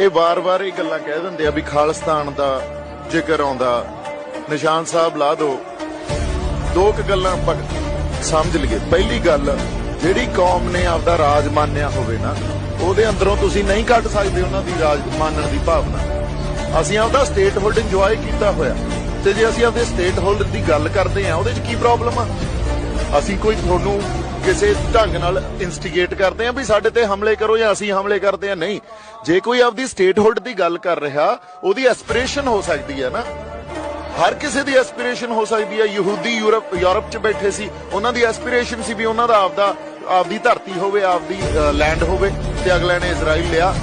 ਇਹ ਵਾਰ-ਵਾਰ ਇਹ ਗੱਲਾਂ ਕਹਿ ਦਿੰਦੇ ਆ ਵੀ ਖਾਲਿਸਤਾਨ ਦਾ ਜ਼ਿਕਰ ਆਉਂਦਾ। ਨਿਸ਼ਾਨ ਸਾਹਿਬ ਲਾ ਦੋ ਦੋ ਕੁ ਗੱਲਾਂ ਸਮਝ ਲਈਏ। ਪਹਿਲੀ ਗੱਲ, ਜਿਹੜੀ ਕੌਮ ਨੇ ਆਪਦਾ ਰਾਜ ਮੰਨਿਆ ਹੋਵੇ ਨਾ, ਉਹਦੇ ਅੰਦਰੋਂ ਤੁਸੀਂ ਨਹੀਂ ਕੱਢ ਸਕਦੇ ਉਹਨਾਂ ਦੀ ਰਾਜ ਮੰਨਣ ਦੀ ਭਾਵਨਾ। ਅਸੀਂ ਆਪਦਾ ਸਟੇਟ ਹੋਲਡ ਇੰਜੋਏ ਕੀਤਾ ਹੋਇਆ। ਤੇ ਜੇ ਅਸੀਂ ਆਪਦੇ ਸਟੇਟ ਹੋਲਡ ਦੀ ਗੱਲ ਕਰਦੇ ਆ, ਉਹਦੇ 'ਚ ਕੀ ਪ੍ਰੋਬਲਮ ਆ? ਅਸੀਂ ਕੋਈ ਤੁਹਾਨੂੰ ਕਿਸੇ ਢੰਗ ਨਾਲ ਇਨਸਟੀਗੇਟ ਕਰਦੇ ਆ ਵੀ ਸਾਡੇ ਤੇ ਹਮਲੇ ਕਰੋ ਜਾਂ ਅਸੀਂ ਹਮਲੇ ਕਰਦੇ ਆ, ਨਹੀਂ। ਜੇ ਕੋਈ ਆਪਦੀ ਸਟੇਟ ਦੀ ਗੱਲ ਕਰ ਰਿਹਾ, ਉਹਦੀ ਐਸਪੀਰੇਸ਼ਨ ਹੋ ਸਕਦੀ ਹੈ ਨਾ। ਹਰ ਕਿਸੇ ਦੀ ਐਸਪੀਰੇਸ਼ਨ ਹੋ ਸਕਦੀ ਹੈ। ਯਹੂਦੀ ਯੂਰਪ ਯੂਰਪ 'ਚ ਬੈਠੇ ਸੀ, ਉਹਨਾਂ ਦੀ ਐਸਪੀਰੇਸ਼ਨ ਸੀ ਵੀ ਉਹਨਾਂ ਦਾ ਆਪਦਾ, ਆਪਦੀ ਧਰਤੀ ਹੋਵੇ, ਆਪਦੀ ਲੈਂਡ ਹੋਵੇ ਤੇ ਅਗਲੇ ਨੇ ਇਜ਼ਰਾਈਲ ਲਿਆ।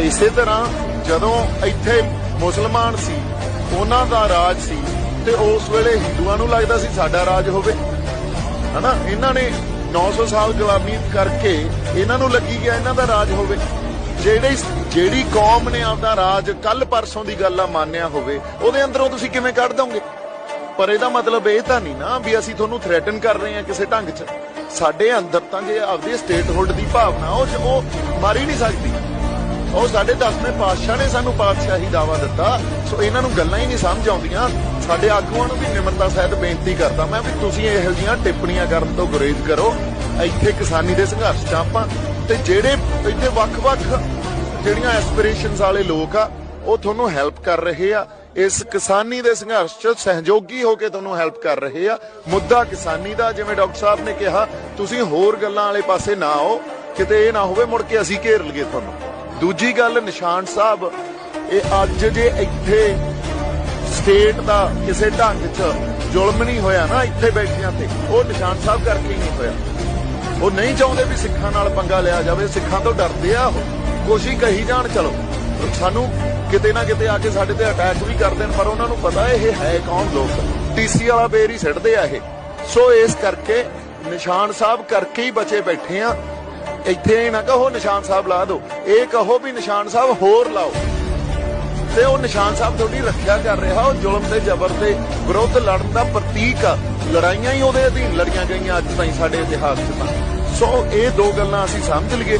ਇਸੇ ਤਰ੍ਹਾਂ ਜਦੋਂ ਇੱਥੇ ਮੁਸਲਮਾਨ ਸੀ, ਉਹਨਾਂ ਦਾ ਰਾਜ ਸੀ ਤੇ ਉਸ ਵੇਲੇ ਹਿੰਦੂਆਂ ਨੂੰ ਲੱਗਦਾ ਸੀ ਸਾਡਾ ਰਾਜ ਹੋਵੇ। ਹਨਾ? ਇਹਨਾਂ ਨੇ 900 ਸਾਲ ਗੁਲਾਮੀ ਕਰਕੇ ਇਹਨਾਂ ਨੂੰ ਲੱਗੀ ਗਿਆ ਇਹਨਾਂ ਦਾ ਰਾਜ ਹੋਵੇ। ਜਿਹੜੀ ਜਿਹੜੀ ਕੌਮ ਨੇ ਆਪਦਾ ਰਾਜ ਕੱਲ ਪਰਸੋਂ ਦੀ ਗੱਲ ਆ ਮੰਨਿਆ ਹੋਵੇ, ਉਹਦੇ ਅੰਦਰੋਂ ਤੁਸੀਂ ਕਿਵੇਂ ਕੱਢ ਦੋਗੇ? ਪਰ ਇਹਦਾ ਮਤਲਬ ਇਹ ਤਾਂ ਨਹੀਂ ਨਾ ਵੀ ਅਸੀਂ ਤੁਹਾਨੂੰ ਥ੍ਰੈਟਨ ਕਰ ਰਹੇ ਹਾਂ ਕਿਸੇ ਢੰਗ 'ਚ। ਸਾਡੇ ਅੰਦਰ ਤਾਂ ਜੇ ਆਪਦੀ ਸਟੇਟ ਹੋਲਡ ਦੀ ਭਾਵਨਾ, ਉਹ ਉਹ ਮਾਰੀ ਨਹੀਂ ਸਕਦੀ। ਉਹ ਸਾਡੇ ਦਸਵੇਂ ਪਾਤਸ਼ਾਹ ਨੇ ਸਾਨੂੰ ਪਾਤਸ਼ਾਹੀ ਦਾਵਾ ਦਿੱਤਾ। ਸੋ ਇਹਨਾਂ ਨੂੰ ਗੱਲਾਂ ਹੀ ਨਹੀਂ ਸਮਝ ਆਉਂਦੀਆਂ। ਸਾਡੇ ਆਗੂਆਂ ਨੂੰ ਵੀ ਨਿਮਰਤਾ ਸਹਿਤ ਬੇਨਤੀ ਕਰਦਾ ਮੈਂ ਵੀ ਤੁਸੀਂ ਇਹੋ ਜਿਹੀਆਂ ਟਿੱਪਣੀਆਂ ਕਰਨ ਤੋਂ ਗੁਰੇਜ਼ ਕਰੋ। ਇੱਥੇ ਕਿਸਾਨੀ ਦੇ ਸੰਘਰਸ਼ 'ਚ ਆਪਾਂ ਤੇ ਜਿਹੜੇ ਇੱਥੇ ਵੱਖ-ਵੱਖ ਜਿਹੜੀਆਂ ਐਸਪੀਰੇਸ਼ਨਸ ਵਾਲੇ ਲੋਕ ਆ, ਉਹ ਤੁਹਾਨੂੰ ਹੈਲਪ ਕਰ ਰਹੇ ਆ। ਇਸ ਕਿਸਾਨੀ ਦੇ ਸੰਘਰਸ਼ 'ਚ ਸਹਿਯੋਗੀ ਹੋ ਕੇ ਤੁਹਾਨੂੰ ਹੈਲਪ ਕਰ ਰਹੇ ਆ। ਮੁੱਦਾ ਕਿਸਾਨੀ ਦਾ, ਜਿਵੇਂ ਡਾਕਟਰ ਸਾਹਿਬ ਨੇ ਕਿਹਾ, ਤੁਸੀਂ ਹੋਰ ਗੱਲਾਂ ਵਾਲੇ ਪਾਸੇ ਨਾ ਆਓ। ਕਿਤੇ ਇਹ ਨਾ ਹੋਵੇ ਮੁੜ ਕੇ ਅਸੀਂ ਘੇਰ ਲਈਏ ਤੁਹਾਨੂੰ। ਦੂਜੀ ਗੱਲ, ਨਿਸ਼ਾਨ ਸਾਹਿਬ, ਇਹ ਅੱਜ ਜੇ ਇੱਥੇ ਸਟੇਟ ਦਾ ਕਿਸੇ ਢੰਗ 'ਚ ਜ਼ੁਲਮ ਨਹੀਂ ਹੋਇਆ ਨਾ, ਇੱਥੇ ਬੈਠਿਆਂ ਤੇ, ਉਹ ਨਿਸ਼ਾਨ ਸਾਹਿਬ ਕਰਕੇ ਹੀ ਨਹੀਂ ਹੋਇਆ। ਉਹ ਨਹੀਂ ਚਾਹੁੰਦੇ ਵੀ ਸਿੱਖਾਂ ਨਾਲ ਪੰਗਾ ਲਿਆ ਜਾਵੇ, ਸਿੱਖਾਂ ਤੋਂ ਡਰਦੇ ਆ ਉਹ। ਕੋਸ਼ਿਸ਼ ਕਹੀ ਜਾਣ, ਚਲੋ। ਸਾਨੂੰ ਕਿਤੇ ਨਾ ਕਿਤੇ ਆ ਕੇ ਸਾਡੇ ਤੇ ਅਟੈਕ ਵੀ ਕਰ ਦੇਣ, ਪਰ ਉਹਨਾਂ ਨੂੰ ਪਤਾ ਇਹ ਹੈ ਕੌਣ ਲੋਕ। ਟੀਸੀ ਵਾਲਾ ਬੇਰ ਹੀ ਸਿੱਟਦੇ ਆ ਇਹ। ਸੋ ਇਸ ਕਰਕੇ ਨਿਸ਼ਾਨ ਸਾਹਿਬ ਕਰਕੇ ਹੀ ਬਚੇ ਬੈਠੇ ਆ। ਇੱਥੇ ਇਹ ਨਾ ਕਹੋ ਨਿਸ਼ਾਨ ਸਾਹਿਬ ਲਾ ਦਿਓ। ਇਹ ਕਹੋ ਵੀ ਨਿਸ਼ਾਨ ਸਾਹਿਬ ਹੋਰ ਲਾਓ। ਤੇ ਉਹ ਨਿਸ਼ਾਨ ਸਾਹਿਬ ਤੁਹਾਡੀ ਰੱਖਿਆ ਕਰ ਰਿਹਾ, ਉਹ ਜ਼ੁਲਮ ਤੇ ਜ਼ਬਰ ਦੇ ਵਿਰੁੱਧ ਲੜਨ ਦਾ ਪ੍ਰਤੀਕ ਆ। ਲੜਾਈਆਂ ਹੀ ਉਹਦੇ ਅਧੀਨ ਲੜੀਆਂ ਗਈਆਂ ਅੱਜ ਤਾਈਂ ਸਾਡੇ ਇਤਿਹਾਸ 'ਚ ਤਾਂ। ਸੋ ਇਹ ਦੋ ਗੱਲਾਂ ਅਸੀਂ ਸਮਝ ਲਈਏ।